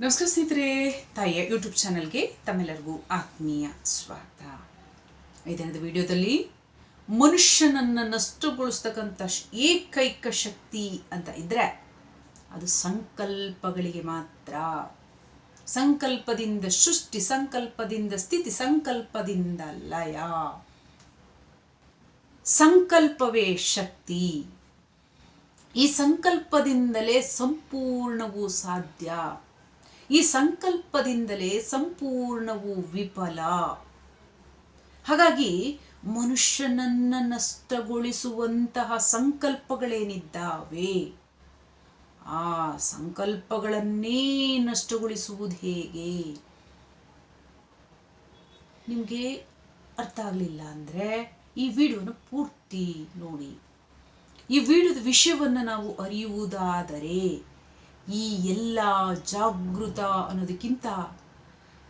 ನಮಸ್ಕಾರ ಸ್ನೇಹಿತರೆ, ತಾಯಿಯ ಯೂಟ್ಯೂಬ್ ಚಾನಲ್ಗೆ ತಮ್ಮೆಲ್ಲರಿಗೂ ಆತ್ಮೀಯ ಸ್ವಾಗತ. ಈ ದಿನದ ವಿಡಿಯೋದಲ್ಲಿ? ಮನುಷ್ಯನನ್ನು ನಷ್ಟಗೊಳಿಸ್ತಕ್ಕಂಥ ಏಕೈಕ ಶಕ್ತಿ ಅಂತ ಇದ್ರೆ ಅದು ಸಂಕಲ್ಪಗಳಿಗೆ ಮಾತ್ರ. ಸಂಕಲ್ಪದಿಂದ ಸೃಷ್ಟಿ, ಸಂಕಲ್ಪದಿಂದ ಸ್ಥಿತಿ, ಸಂಕಲ್ಪದಿಂದ ಲಯ. ಸಂಕಲ್ಪವೇ ಶಕ್ತಿ. ಈ ಸಂಕಲ್ಪದಿಂದಲೇ ಸಂಪೂರ್ಣವೂ ಸಾಧ್ಯ. ಈ ಸಂಕಲ್ಪದಿಂದಲೇ ಸಂಪೂರ್ಣವು ವಿಫಲ. ಹಾಗಾಗಿ ಮನುಷ್ಯನನ್ನ ನಷ್ಟಗೊಳಿಸುವಂತಹ ಸಂಕಲ್ಪಗಳೇನಿದ್ದಾವೆ? ಆ ಸಂಕಲ್ಪಗಳನ್ನೇ ನಷ್ಟಗೊಳಿಸುವುದು ಹೇಗೆ? ನಿಮಗೆ ಅರ್ಥ ಆಗಲಿಲ್ಲ ಅಂದರೆ ಈ ವಿಡಿಯೋನ ಪೂರ್ತಿ ನೋಡಿ. ಈ ವಿಡಿಯೋದ ವಿಷಯವನ್ನು ನಾವು ಅರಿಯುವುದಾದರೆ ಈ ಎಲ್ಲ ಜಾಗೃತ ಅನ್ನೋದಕ್ಕಿಂತ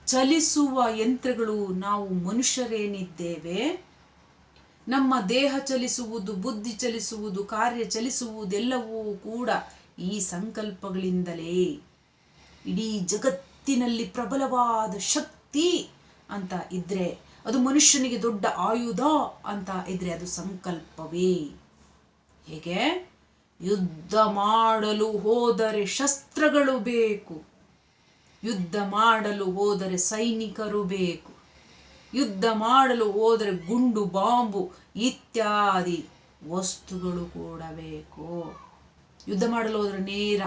ಚಲಿಸುವ ಯಂತ್ರಗಳು ನಾವು ಮನುಷ್ಯರೇನಿದ್ದೇವೆ ನಮ್ಮ ದೇಹ ಚಲಿಸುವುದು, ಬುದ್ಧಿ ಚಲಿಸುವುದು, ಕಾರ್ಯ ಚಲಿಸುವುದೆಲ್ಲವೂ ಕೂಡ ಈ ಸಂಕಲ್ಪಗಳಿಂದಲೇ. ಇಡೀ ಜಗತ್ತಿನಲ್ಲಿ ಪ್ರಬಲವಾದ ಶಕ್ತಿ ಅಂತ ಇದ್ರೆ ಅದು ಮನುಷ್ಯನಿಗೆ ದೊಡ್ಡ ಆಯುಧ ಅಂತ ಇದ್ರೆ ಅದು ಸಂಕಲ್ಪವೇ. ಹೇಗೆ? ಯುದ್ಧ ಮಾಡಲು ಹೋದರೆ ಶಸ್ತ್ರಗಳು ಬೇಕು. ಯುದ್ಧ ಮಾಡಲು ಹೋದರೆ ಸೈನಿಕರು ಬೇಕು. ಯುದ್ಧ ಮಾಡಲು ಹೋದರೆ ಗುಂಡು, ಬಾಂಬು ಇತ್ಯಾದಿ ವಸ್ತುಗಳು ಕೂಡ ಬೇಕು. ಯುದ್ಧ ಮಾಡಲು ಹೋದರೆ ನೇರ,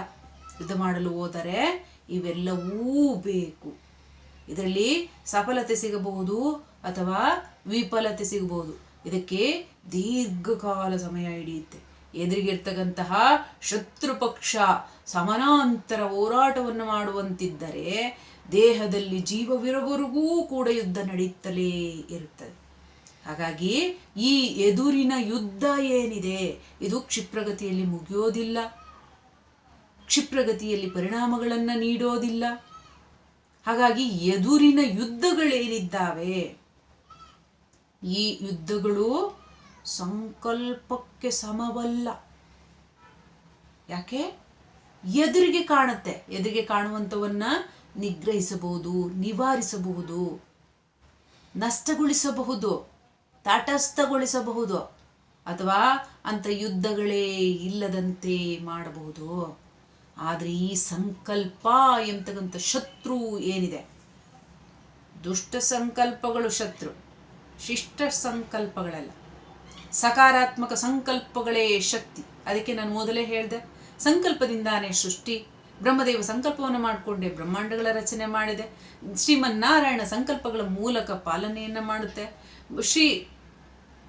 ಯುದ್ಧ ಮಾಡಲು ಹೋದರೆ ಇವೆಲ್ಲವೂ ಬೇಕು. ಇದರಲ್ಲಿ ಸಫಲತೆ ಸಿಗಬಹುದು ಅಥವಾ ವಿಫಲತೆ ಸಿಗಬಹುದು. ಇದಕ್ಕೆ ದೀರ್ಘಕಾಲ ಸಮಯ ಹಿಡಿಯುತ್ತೆ. ಎದುರಿಗಿರ್ತಕ್ಕಂತಹ ಶತ್ರು ಪಕ್ಷ ಸಮಾನಾಂತರ ಹೋರಾಟವನ್ನು ಮಾಡುವಂತಿದ್ದರೆ ದೇಹದಲ್ಲಿ ಜೀವವಿರುವವರೆಗೂ ಕೂಡ ಯುದ್ಧ ನಡೆಯುತ್ತಲೇ ಇರುತ್ತದೆ. ಹಾಗಾಗಿ ಈ ಎದುರಿನ ಯುದ್ಧ ಏನಿದೆ? ಇದು ಕ್ಷಿಪ್ರಗತಿಯಲ್ಲಿ ಮುಗಿಯೋದಿಲ್ಲ. ಕ್ಷಿಪ್ರಗತಿಯಲ್ಲಿ ಪರಿಣಾಮಗಳನ್ನು ನೀಡೋದಿಲ್ಲ. ಹಾಗಾಗಿ ಎದುರಿನ ಯುದ್ಧಗಳೇನಿದ್ದಾವೆ? ಈ ಯುದ್ಧಗಳು ಸಂಕಲ್ಪಕ್ಕೆ ಸಮವಲ್ಲ. ಯಾಕೆ? ಎದುರಿಗೆ ಕಾಣುತ್ತೆ. ಎದುರಿಗೆ ಕಾಣುವಂಥವನ್ನ ನಿಗ್ರಹಿಸಬಹುದು, ನಿವಾರಿಸಬಹುದು, ನಷ್ಟಗೊಳಿಸಬಹುದು, ತಟಸ್ಥಗೊಳಿಸಬಹುದು, ಅಥವಾ ಅಂಥ ಯುದ್ಧಗಳೇ ಇಲ್ಲದಂತೆ ಮಾಡಬಹುದು. ಆದರೆ ಈ ಸಂಕಲ್ಪ ಎಂತಕ್ಕಂಥ ಶತ್ರು ಏನಿದೆ? ದುಷ್ಟ ಸಂಕಲ್ಪಗಳು ಶತ್ರು, ಶಿಷ್ಟ ಸಂಕಲ್ಪಗಳಲ್ಲ. ಸಕಾರಾತ್ಮಕ ಸಂಕಲ್ಪಗಳೇ ಶಕ್ತಿ. ಅದಕ್ಕೆ ನಾನು ಮೊದಲೇ ಹೇಳಿದೆ, ಸಂಕಲ್ಪದಿಂದಾನೇ ಸೃಷ್ಟಿ. ಬ್ರಹ್ಮದೇವ ಸಂಕಲ್ಪವನ್ನು ಮಾಡಿಕೊಂಡೆ, ಬ್ರಹ್ಮಾಂಡಗಳ ರಚನೆ ಮಾಡಿದೆ. ಶ್ರೀಮನ್ನಾರಾಯಣ ಸಂಕಲ್ಪಗಳ ಮೂಲಕ ಪಾಲನೆಯನ್ನು ಮಾಡುತ್ತೆ. ಶ್ರೀ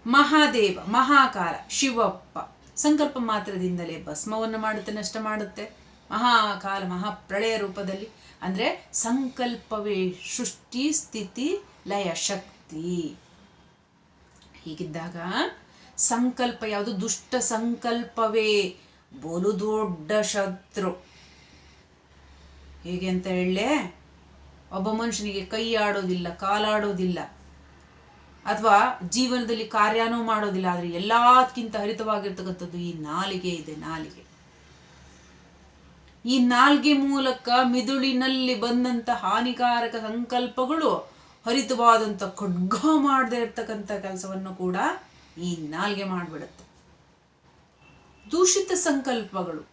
ಮಹಾದೇವ ಮಹಾಕಾರ ಶಿವಪ್ಪ ಸಂಕಲ್ಪ ಮಾತ್ರದಿಂದಲೇ ಭಸ್ಮವನ್ನು ಮಾಡುತ್ತೆ, ನಷ್ಟ ಮಾಡುತ್ತೆ. ಮಹಾಕಾಲ, ಮಹಾಪ್ರಳಯ ರೂಪದಲ್ಲಿ. ಅಂದರೆ ಸಂಕಲ್ಪವೇ ಸೃಷ್ಟಿ, ಸ್ಥಿತಿ, ಲಯ, ಶಕ್ತಿ. ಹೀಗಿದ್ದಾಗ ಸಂಕಲ್ಪ ಯಾವುದು? ದುಷ್ಟ ಸಂಕಲ್ಪವೇ. ಬಲು ದೊಡ್ಡ ಶತ್ರು. ಹೇಗೆ ಅಂತ ಹೇಳಲೆ? ಒಬ್ಬ ಮನುಷ್ಯನಿಗೆ ಕೈ ಆಡೋದಿಲ್ಲ, ಕಾಲಾಡೋದಿಲ್ಲ. ಅಥವಾ ಜೀವನದಲ್ಲಿ ಕಾರ್ಯನೂ ಮಾಡೋದಿಲ್ಲ, ಆದರೆ ಎಲ್ಲದಕ್ಕಿಂತ ಹರಿತವಾಗಿರ್ತಕ್ಕಂಥದ್ದು ಈ ನಾಲಿಗೆ ಇದೆ, ನಾಲಿಗೆ. ಈ ನಾಲ್ಗೆ ಮೂಲಕ ಮಿದುಳಿನಲ್ಲಿ ಬಂದಂತ ಹಾನಿಕಾರಕ ಸಂಕಲ್ಪಗಳು ಹರಿತವಾದಂಥ ಖಡ್ಗ ಮಾಡದೇ ಇರ್ತಕ್ಕಂಥ ಕೆಲಸವನ್ನು ಕೂಡ ಈ ನಾಲ್ಗೆ ಮಾಡಿಬಿಡುತ್ತೆ. ದೂಷಿತ ಸಂಕಲ್ಪಗಳು.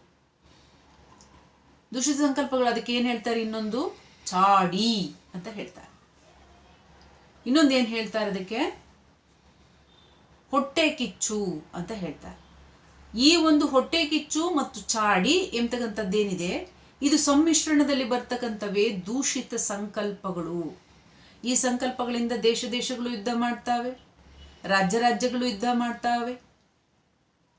ದೂಷಿತ ಸಂಕಲ್ಪಗಳು ಅದಕ್ಕೆ ಏನು ಹೇಳ್ತಾರೆ? ಇನ್ನೊಂದು ಚಾಡಿ ಅಂತ ಹೇಳ್ತಾರೆ. ಇನ್ನೊಂದು ಏನು ಹೇಳ್ತಾರೆ ಅದಕ್ಕೆ? ಹೊಟ್ಟೆ ಕಿಚ್ಚು ಅಂತ ಹೇಳ್ತಾರೆ. ಈ ಒಂದು ಹೊಟ್ಟೆ ಕಿಚ್ಚು ಮತ್ತು ಚಾಡಿ ಎಂತಕ್ಕಂಥದ್ದೇನಿದೆ? ಇದು ಸಮ್ಮಿಶ್ರಣದಲ್ಲಿ ಬರ್ತಕ್ಕಂಥವೇ ದೂಷಿತ ಸಂಕಲ್ಪಗಳು. ಈ ಸಂಕಲ್ಪಗಳಿಂದ ದೇಶ ದೇಶಗಳು ಯುದ್ಧ ಮಾಡ್ತಾವೆ. ರಾಜ್ಯ ರಾಜ್ಯಗಳು ಯುದ್ಧ ಮಾಡ್ತಾವೆ.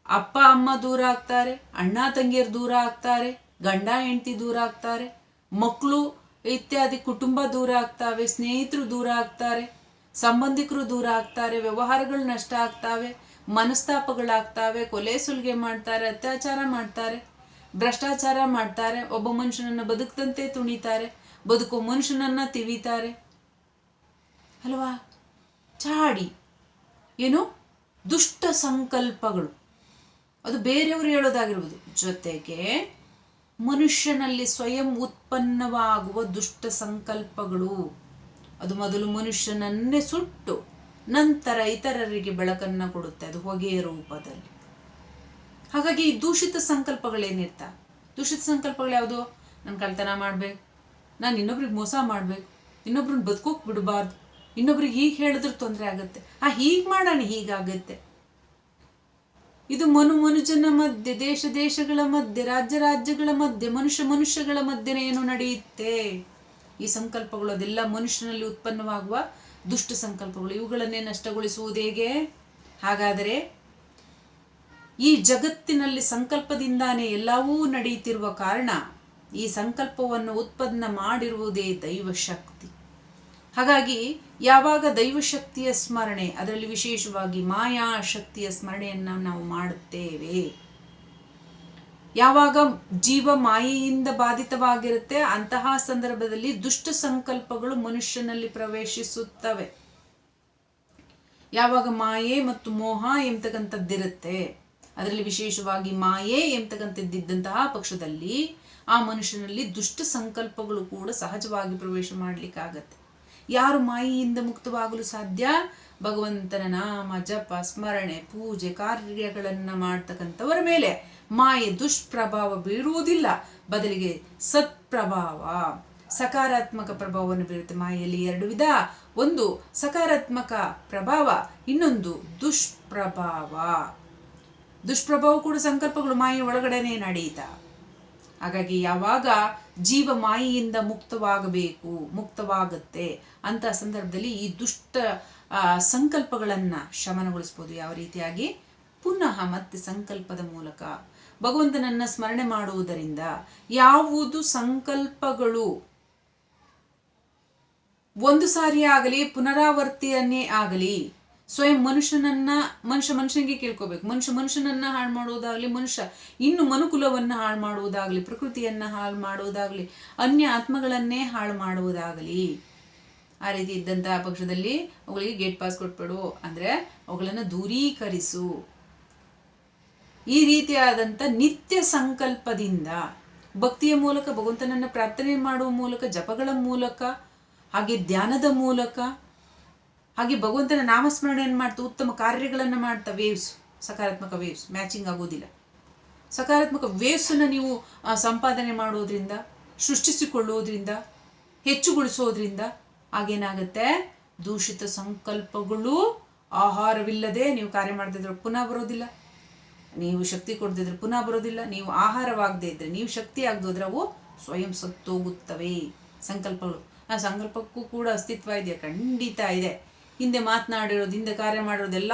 ಅಪ್ಪ, ಅಮ್ಮ ದೂರ ಆಗ್ತಾರೆ, ಅಣ್ಣ, ತಂಗಿಯರು ದೂರ ಆಗ್ತಾರೆ, ಗಂಡ, ಹೆಂಡತಿ ದೂರ ಆಗ್ತಾರೆ ಮಕ್ಕಳು ಇತ್ಯಾದಿ ಕುಟುಂಬ ದೂರ ಆಗ್ತಾವೆ, ಸ್ನೇಹಿತರು ದೂರ ಆಗ್ತಾರೆ, ಸಂಬಂಧಿಕರು ದೂರ ಆಗ್ತಾರೆ, ವ್ಯವಹಾರಗಳು ನಷ್ಟ ಆಗ್ತಾವೆ, ಮನಸ್ತಾಪಗಳಾಗ್ತಾವೆ, ಕೊಲೆ ಸುಲಿಗೆ ಮಾಡ್ತಾರೆ, ಅತ್ಯಾಚಾರ ಮಾಡ್ತಾರೆ, ಭ್ರಷ್ಟಾಚಾರ ಮಾಡ್ತಾರೆ, ಒಬ್ಬ ಮನುಷ್ಯನನ್ನು ಬದುಕದಂತೆ ತುಣಿತಾರೆ ಬದುಕು ಮನುಷ್ಯನನ್ನ ತಿವಿತಾರೆ. ಅಲ್ವಾ? ಚಾಡಿ. ಏನು? ದುಷ್ಟ ಸಂಕಲ್ಪಗಳು. ಅದು ಬೇರೆಯವರು ಹೇಳೋದಾಗಿರ್ಬೋದು. ಜೊತೆಗೆ ಮನುಷ್ಯನಲ್ಲಿ ಸ್ವಯಂ ಉತ್ಪನ್ನವಾಗುವ ದುಷ್ಟ ಸಂಕಲ್ಪಗಳು. ಅದು ಮೊದಲು ಮನುಷ್ಯನನ್ನೇ ಸುಟ್ಟು ನಂತರ ಇತರರಿಗೆ ಬೆಳಕನ್ನು ಕೊಡುತ್ತೆ. ಅದು ಹೊಗೆಯ ರೂಪದಲ್ಲಿ. ಹಾಗಾಗಿ ಈ ದೂಷಿತ ಸಂಕಲ್ಪಗಳೇನಿರ್ತ? ದೂಷಿತ ಸಂಕಲ್ಪಗಳು ಯಾವುದು? ನಾನು ಕಳ್ತನ ಮಾಡ್ಬೇಕು. ನಾನು ಇನ್ನೊಬ್ರಿಗೆ ಮೋಸ ಮಾಡ್ಬೇಕು. ಇನ್ನೊಬ್ರನ್ನ ಬದುಕೋಕ್ ಬಿಡಬಾರ್ದು. ಇನ್ನೊಬ್ರಿಗೆ ಹೀಗೆ ಹೇಳಿದ್ರೆ ತೊಂದರೆ ಆಗುತ್ತೆ. ಆ, ಹೀಗೆ ಮಾಡೋಣ ಹೀಗಾಗತ್ತೆ ಇದು ಮನು ಮನುಜನ ಮಧ್ಯೆ, ದೇಶ ದೇಶಗಳ ಮಧ್ಯೆ, ರಾಜ್ಯ ರಾಜ್ಯಗಳ ಮಧ್ಯೆ, ಮನುಷ್ಯ ಮನುಷ್ಯಗಳ ಮಧ್ಯೆ ಏನು ನಡೆಯುತ್ತೆ? ಈ ಸಂಕಲ್ಪಗಳು ಅದೆಲ್ಲ ಮನುಷ್ಯನಲ್ಲಿ ಉತ್ಪನ್ನವಾಗುವ ದುಷ್ಟ ಸಂಕಲ್ಪಗಳು. ಇವುಗಳನ್ನೇ ನಷ್ಟಗೊಳಿಸುವುದು ಹೇಗೆ? ಹಾಗಾದರೆ ಈ ಜಗತ್ತಿನಲ್ಲಿ ಸಂಕಲ್ಪದಿಂದಾನೇ ಎಲ್ಲವೂ ನಡೆಯುತ್ತಿರುವ ಕಾರಣ ಈ ಸಂಕಲ್ಪವನ್ನು ಉತ್ಪನ್ನ ಮಾಡಿರುವುದೇ ದೈವಶಕ್ತಿ. ಹಾಗಾಗಿ ಯಾವಾಗ ದೈವಶಕ್ತಿಯ ಸ್ಮರಣೆ, ಅದರಲ್ಲಿ ವಿಶೇಷವಾಗಿ ಮಾಯಾ ಶಕ್ತಿಯ ಸ್ಮರಣೆಯನ್ನು ನಾವು ಮಾಡುತ್ತೇವೆ. ಯಾವಾಗ ಜೀವ ಮಾಯೆಯಿಂದ ಬಾಧಿತವಾಗಿರುತ್ತೆ, ಅಂತಹ ಸಂದರ್ಭದಲ್ಲಿ ದುಷ್ಟ ಸಂಕಲ್ಪಗಳು ಮನುಷ್ಯನಲ್ಲಿ ಪ್ರವೇಶಿಸುತ್ತವೆ. ಯಾವಾಗ ಮಾಯೆ ಮತ್ತು ಮೋಹ ಎಂಬತಕ್ಕಂಥದ್ದಿರುತ್ತೆ ಅದರಲ್ಲಿ ವಿಶೇಷವಾಗಿ ಮಾಯೆ ಎಂಬತಕ್ಕಂಥದ್ದಿದ್ದಂತಹ ಪಕ್ಷದಲ್ಲಿ ಆ ಮನುಷ್ಯನಲ್ಲಿ ದುಷ್ಟ ಸಂಕಲ್ಪಗಳು ಕೂಡ ಸಹಜವಾಗಿ ಪ್ರವೇಶ ಮಾಡಲಿಕ್ಕಾಗತ್ತೆ. ಯಾರು ಮಾಯಿಯಿಂದ ಮುಕ್ತವಾಗಲು ಸಾಧ್ಯ? ಭಗವಂತನ ನಾಮ, ಜಪ, ಸ್ಮರಣೆ, ಪೂಜೆ, ಕಾರ್ಯಗಳನ್ನು ಮಾಡ್ತಕ್ಕಂಥವರ ಮೇಲೆ ಮಾಯೆ, ದುಷ್ಪ್ರಭಾವ ಬೀರುವುದಿಲ್ಲ. ಬದಲಿಗೆ ಸತ್ಪ್ರಭಾವ. ಸಕಾರಾತ್ಮಕ ಪ್ರಭಾವವನ್ನು ಬೀರುತ್ತೆ ಮಾಯೆಯಲ್ಲಿ ಎರಡು ವಿಧ. ಒಂದು, ಸಕಾರಾತ್ಮಕ ಪ್ರಭಾವ. ಇನ್ನೊಂದು, ದುಷ್ಪ್ರಭಾವ. ದುಷ್ಪ್ರಭಾವ ಕೂಡ ಸಂಕಲ್ಪಗಳು ಮಾಯೆ ಒಳಗಡೆನೆ ನಡೆಯಿತ ಹಾಗಾಗಿ ಯಾವಾಗ ಜೀವ ಮಾಯೆಯಿಂದ ಮುಕ್ತವಾಗಬೇಕು, ಮುಕ್ತವಾಗುತ್ತೆ ಅಂತ ಸಂದರ್ಭದಲ್ಲಿ ಈ ದುಷ್ಟ ಸಂಕಲ್ಪಗಳನ್ನು ಶಮನಗೊಳಿಸ್ಬೋದು ಯಾವ ರೀತಿಯಾಗಿ? ಪುನಃ ಮತ್ತೆ ಸಂಕಲ್ಪದ ಮೂಲಕ. ಭಗವಂತನನ್ನ ಸ್ಮರಣೆ ಮಾಡುವುದರಿಂದ ಯಾವುದು ಸಂಕಲ್ಪಗಳು? ಒಂದು ಸಾರಿ ಆಗಲಿ ಪುನರಾವರ್ತಿಯನ್ನೇ ಆಗಲಿ ಸ್ವಯಂ ಮನುಷ್ಯನನ್ನ, ಮನುಷ್ಯ ಮನುಷ್ಯನಿಗೆ ಕೇಳ್ಕೋಬೇಕು. ಮನುಷ್ಯ ಮನುಷ್ಯನನ್ನ ಹಾಳು ಮಾಡುವುದಾಗ್ಲಿ ಮನುಷ್ಯ ಇನ್ನು ಮನುಕುಲವನ್ನ ಹಾಳು ಮಾಡುವುದಾಗ್ಲಿ ಪ್ರಕೃತಿಯನ್ನ ಹಾಳು ಮಾಡುವುದಾಗ್ಲಿ ಅನ್ಯ ಆತ್ಮಗಳನ್ನೇ ಹಾಳು ಮಾಡುವುದಾಗಲಿ ಆ ರೀತಿ ಇದ್ದಂತಹ ಪಕ್ಷದಲ್ಲಿ ಅವುಗಳಿಗೆ ಗೇಟ್ ಪಾಸ್ ಕೊಟ್ಬಿಡು. ಅಂದ್ರೆ ಅವುಗಳನ್ನು ದೂರೀಕರಿಸು. ಈ ರೀತಿಯಾದಂಥ ನಿತ್ಯ ಸಂಕಲ್ಪದಿಂದ ಭಕ್ತಿಯ ಮೂಲಕ, ಭಗವಂತನನ್ನ ಪ್ರಾರ್ಥನೆ ಮಾಡುವ ಮೂಲಕ, ಜಪಗಳ ಮೂಲಕ, ಹಾಗೆ ಧ್ಯಾನದ ಮೂಲಕ ಹಾಗೆ ಭಗವಂತನ ನಾಮಸ್ಮರಣೆಯನ್ನು ಮಾಡ್ತಾ? ಉತ್ತಮ ಕಾರ್ಯಗಳನ್ನು ಮಾಡ್ತಾ ವೇವ್ಸ್ ಸಕಾರಾತ್ಮಕ ವೇವ್ಸ್ ಮ್ಯಾಚಿಂಗ್ ಆಗೋದಿಲ್ಲ. ಸಕಾರಾತ್ಮಕ ವೇವ್ಸನ್ನು ನೀವು ಸಂಪಾದನೆ ಮಾಡೋದ್ರಿಂದ, ಸೃಷ್ಟಿಸಿಕೊಳ್ಳೋದ್ರಿಂದ, ಹೆಚ್ಚುಗೊಳಿಸೋದ್ರಿಂದ ಆಗೇನಾಗುತ್ತೆ? ದೂಷಿತ ಸಂಕಲ್ಪಗಳು, ಆಹಾರವಿಲ್ಲದೆ ನೀವು ಕಾರ್ಯ ಮಾಡ್ತಿದ್ರೆ ಪುನಃ ಬರೋದಿಲ್ಲ. ನೀವು ಶಕ್ತಿ ಕೊಡದಿದ್ರೆ ಪುನಃ ಬರೋದಿಲ್ಲ. ನೀವು ಆಹಾರವಾಗದೇ ಇದ್ರೆ, ನೀವು ಶಕ್ತಿ ಆಗದೋದ್ರೆ ಅವು ಸ್ವಯಂ ಸತ್ತೋಗುತ್ತವೆ. ಸಂಕಲ್ಪಗಳು. ಆ, ಸಂಕಲ್ಪಕ್ಕೂ ಕೂಡ ಅಸ್ತಿತ್ವ ಇದೆಯಾ ಖಂಡಿತ ಇದೆ. ಹಿಂದೆ ಮಾತನಾಡಿರೋದು, ಹಿಂದೆ ಕಾರ್ಯ ಮಾಡಿರೋದೆಲ್ಲ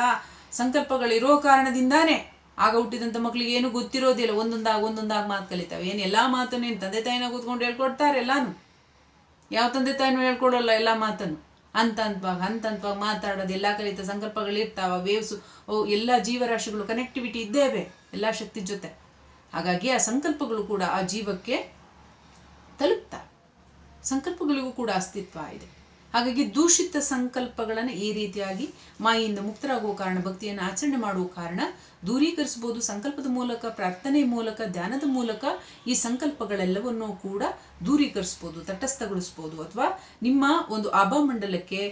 ಸಂಕಲ್ಪಗಳಿರೋ ಕಾರಣದಿಂದಾನೇ ಆಗ ಹುಟ್ಟಿದಂಥ ಮಕ್ಕಳಿಗೆ ಏನು ಗೊತ್ತಿರೋದಿಲ್ಲ ಒಂದೊಂದಾಗಿ ಒಂದೊಂದಾಗಿ ಮಾತು ಕಲಿತಾವೆ. ಏನು ಎಲ್ಲ ಮಾತನ್ನು ಏನು ತಂದೆ ತಾಯಿನ ಕೂತ್ಕೊಂಡು ಹೇಳ್ಕೊಡ್ತಾರೆ ಎಲ್ಲಾನು. ಯಾವ ತಂದೆ ತಾಯಿನೂ ಹೇಳ್ಕೊಡೋಲ್ಲ ಎಲ್ಲ ಮಾತನ್ನು. ಅಂತ ಅಂತವಾಗ ಹಂತ ಹಂತವಾಗಿ ಮಾತಾಡೋದು, ಎಲ್ಲ ಕಲಿತ ಸಂಕಲ್ಪಗಳಿರ್ತಾವ ವೇವ್ಸು ಎಲ್ಲ ಜೀವರಾಶಿಗಳು ಕನೆಕ್ಟಿವಿಟಿ ಇದ್ದೇವೆ, ಎಲ್ಲ ಶಕ್ತಿ ಜೊತೆ. ಹಾಗಾಗಿ ಆ ಸಂಕಲ್ಪಗಳು ಕೂಡ ಆ ಜೀವಕ್ಕೆ ತಲುಪ್ತಾ ಸಂಕಲ್ಪಗಳಿಗೂ ಕೂಡ ಅಸ್ತಿತ್ವ ಇದೆ. ಹಾಗಾಗಿ ದೂಷಿತ ಸಂಕಲ್ಪಗಳನ್ನು ಈ ರೀತಿಯಾಗಿ ಮಾಯಿಂದ ಮುಕ್ತರಾಗುವ ಕಾರಣ, ಭಕ್ತಿಯನ್ನು ಆಚರಣೆ ಮಾಡುವ ಕಾರಣ ದೂರೀಕರಿಸಬಹುದು. ಸಂಕಲ್ಪದ ಮೂಲಕ, ಪ್ರಾರ್ಥನೆ ಮೂಲಕ, ಧ್ಯಾನದ ಮೂಲಕ ಈ ಸಂಕಲ್ಪಗಳೆಲ್ಲವನ್ನೂ ಕೂಡ ದೂರೀಕರಿಸ್ಬೋದು ತಟಸ್ಥಗೊಳಿಸ್ಬೋದು ಅಥವಾ ನಿಮ್ಮ ಒಂದು ಅಭಮಂಡಲಕ್ಕೆ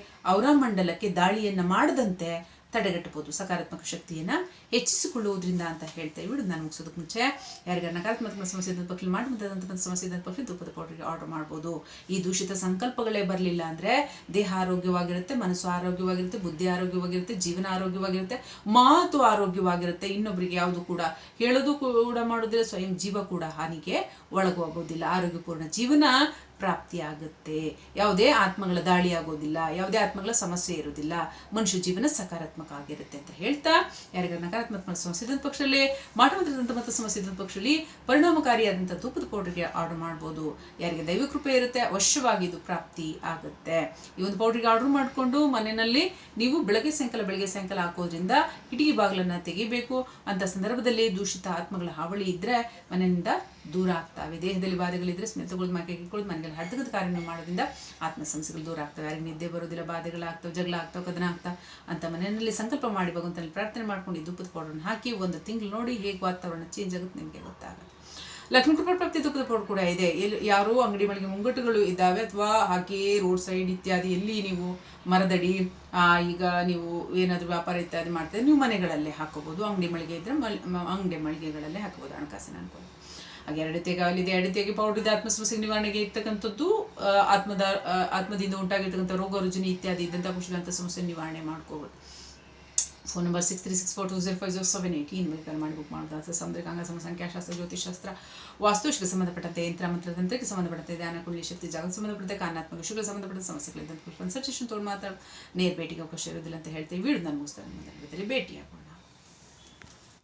ಮಂಡಲಕ್ಕೆ ದಾಳಿಯನ್ನು ಮಾಡದಂತೆ ತಡೆಗಟ್ಟಬಹುದು ಸಕಾರಾತ್ಮಕ ಶಕ್ತಿಯನ್ನು ಹೆಚ್ಚಿಸಿಕೊಳ್ಳುವುದರಿಂದ ಅಂತ ಹೇಳ್ತಾ ಇವಳು ನಾನು ಮುಗಿಸೋದಕ್ಕೆ ಮುಂಚೆ, ಯಾರಿಗಾರ ನಕಾರಾತ್ಮಕ ಸಮಸ್ಯೆ ಇದ್ದ ಪಕ್ಷ ಮಾಡಿದಂಥ ಸಮಸ್ಯೆ ಇದ್ದ ಪಕ್ಷ ಪೌಡರ್ಗೆ ಆರ್ಡರ್ ಮಾಡ್ಬೋದು. ಈ ದೂಷಿತ ಸಂಕಲ್ಪಗಳೇ ಬರಲಿಲ್ಲ ಅಂದರೆ ದೇಹ ಆರೋಗ್ಯವಾಗಿರುತ್ತೆ, ಮನಸ್ಸು ಆರೋಗ್ಯವಾಗಿರುತ್ತೆ, ಬುದ್ಧಿ ಆರೋಗ್ಯವಾಗಿರುತ್ತೆ, ಜೀವನ ಆರೋಗ್ಯವಾಗಿರುತ್ತೆ, ಮಾತು ಆರೋಗ್ಯವಾಗಿರುತ್ತೆ. ಇನ್ನೊಬ್ಬರಿಗೆ ಯಾವುದು ಕೂಡ ಹೇಳೋದು ಕೂಡ ಮಾಡೋದಿಲ್ಲ ಸ್ವಯಂ ಜೀವ ಕೂಡ ಹಾನಿಗೆ ಒಳಗೋಗೋದಿಲ್ಲ ಆರೋಗ್ಯಪೂರ್ಣ ಜೀವನ ಪ್ರಾಪ್ತಿಯಾಗುತ್ತೆ. ಯಾವುದೇ ಆತ್ಮಗಳ ದಾಳಿ ಆಗೋದಿಲ್ಲ ಯಾವುದೇ ಆತ್ಮಗಳ ಸಮಸ್ಯೆ ಇರೋದಿಲ್ಲ ಮನುಷ್ಯ ಜೀವನ ಸಕಾರಾತ್ಮಕ ಆಗಿರುತ್ತೆ ಅಂತ ಹೇಳ್ತಾ ಯಾರಿಗಾರ ನಕಾರಾತ್ಮಕ ಸಮಸ್ಯೆ ಇದ್ದ ಪಕ್ಷದಲ್ಲಿ ಮಾಟಮಂತ್ರದಂಥ ಮತ್ತು ಸಮಸ್ಯೆ ಇದ್ದ ಪಕ್ಷದಲ್ಲಿ ಪರಿಣಾಮಕಾರಿಯಾದಂಥ ತೂಪದ ಪೌಡ್ರಿಗೆ ಆರ್ಡರ್ ಮಾಡ್ಬೋದು. ಯಾರಿಗೆ ದೈವ ಕೃಪೆ ಇರುತ್ತೆ, ಅವಶ್ಯವಾಗಿ ಇದು ಪ್ರಾಪ್ತಿ ಆಗುತ್ತೆ. ಈ ಒಂದು ಪೌಡ್ರಿಗೆ ಆರ್ಡರ್ ಮಾಡಿಕೊಂಡು ಮನೆಯಲ್ಲಿ ನೀವು ಬೆಳಗ್ಗೆ ಸಾಯಂಕಾಲ ಬೆಳಗ್ಗೆ ಸಾಯಂಕಾಲ ಹಾಕೋದ್ರಿಂದ ಕಿಟಕಿ ಬಾಗಿಲನ್ನು ತೆಗಿಬೇಕು. ಅಂತ ಸಂದರ್ಭದಲ್ಲಿ ದೂಷಿತ ಆತ್ಮಗಳ ಹಾವಳಿ ಇದ್ದರೆ ಮನೆಯಿಂದ ದೂರ ಆಗ್ತಾವೆ ದೇಹದಲ್ಲಿ ಬಾಧೆಗಳಿದ್ರೆ ಸ್ಮಿತಗೊಳ್ದು ಮಾಕೆ ಇಟ್ಕೊಳ್ಳೋದು ಮನೆಯಲ್ಲಿ ಹಡ್ದಗದ ಕಾರ್ಯ ಮಾಡೋದ್ರಿಂದ ಆತ್ಮ ಸಮಸ್ಯೆಗಳು ದೂರ ಆಗ್ತವೆ. ಯಾರಿಗೆ ನಿದ್ದೆ ಬರೋದಿಲ್ಲ ಬಾಧೆಗಳಾಗ್ತವೆ ಜಗಳ ಆಗ್ತವೆ ಕದನ ಆಗ್ತಾ ಅಂತ ಮನೆಯಲ್ಲಿ ಸಂಕಲ್ಪ ಮಾಡಿ ಭಗವಂತನಲ್ಲಿ ಪ್ರಾರ್ಥನೆ ಮಾಡ್ಕೊಂಡು ಈ ಧೂಪದ ಪೌಡರ್ನ ಹಾಕಿ ಒಂದು ತಿಂಗಳು ನೋಡಿ ಹೇಗೆ ವಾತಾವರಣ ಚೇಂಜ್ ಆಗುತ್ತೆ ನಿಮಗೆ ಗೊತ್ತಾಗುತ್ತೆ ಲಕ್ಷ್ಮೀ ಕೃಪಾ ಪ್ರಾಪ್ತಿ ದುಃಖದ ಪೌಡರ್ ಕೂಡ ಇದೆ. ಎಲ್ಲಿ ಯಾರೋ ಅಂಗಡಿ ಮಳಿಗೆ ಮುಂಗಟ್ಟುಗಳು ಇದ್ದಾವೆ ಅಥವಾ ಹಾಕಿ ರೋಡ್ ಸೈಡ್ ಇತ್ಯಾದಿ, ಎಲ್ಲಿ ನೀವು ಮರದಡಿ ಈಗ ನೀವು ಏನಾದರೂ ವ್ಯಾಪಾರ ಇತ್ಯಾದಿ ಮಾಡ್ತಾರೆ ನೀವು ಮನೆಗಳಲ್ಲೇ ಹಾಕೋಬೋದು. ಅಂಗಡಿ ಮಳಿಗೆ ಇದ್ದರೆ ಮಲ್, ಅಂಗಡಿ ಮಳಿಗೆಗಳಲ್ಲೇ ಹಾಕೋಬೋದು ಹಣಕಾಸಿನ ಅನುಕೂಲ ಹಾಗೆ ಪೌಡರ್ ಇದೆ. ಆತ್ಮ ಸಮಸ್ಯೆ ನಿವಾರಣೆಗೆ ಇರ್ತಕ್ಕಂಥದ್ದು ಆತ್ಮದ ಆತ್ಮದಿಂದ ಉಂಟಾಗಿರ್ತಕ್ಕಂಥ ರೋಗ ರುಜಿನಿ ಇತ್ಯಾದಿ ಇದ್ದಂಥ ಕುಶಲಂತ ಸಮಸ್ಯೆ ನಿವಾರಣೆ ಮಾಡ್ಕೋಬೋದು. Phone number six three six four two zero five zero seven eight in medical ಮಾಡಿ ಬುಕ್ ಮಾಡ್ತಾ ಸಮುದ್ರಕಾಂಗ ಸಮ ಸಂಖ್ಯಾಶಾಸ್ತ್ರ ಜ್ಯೋತಿಷಾಸ್ತ್ರ ವಾಸ್ತುಶಿಗೆ ಸಂಬಂಧಪಟ್ಟಂತೆ ಯಂತ್ರ, ಮಂತ್ರ, ತಂತ್ರಕ್ಕೆ ಸಂಬಂಧಪಟ್ಟಂತೆ ಧ್ಯಾನ ಕುಂಡಲಿ ಶಕ್ತಿ ಜಾಗಕ್ಕೆ ಸಂಬಂಧಪಟ್ಟಂತೆ ಕಾನಾತ್ಮಕ ಶುಕ್ರ ಸಂಬಂಧಪಟ್ಟ ಸಮಸ್ಯೆಗಳಿದ್ದಂಥ ಕನ್ಸಲ್ಟೇಷನ್ ತೊಗೊಂಡು ಮಾತ್ರ ನೇರ ಭೇಟಿಗೆ ಅವಕಾಶ ಇರೋದಿಲ್ಲ ಅಂತ ಹೇಳ್ತೀವಿ. ವಿಡಿಯೋ ನಾನು ಮುಗಿಸ್ತಾರೆ. ಭೇಟಿಯಾಗೋಣ.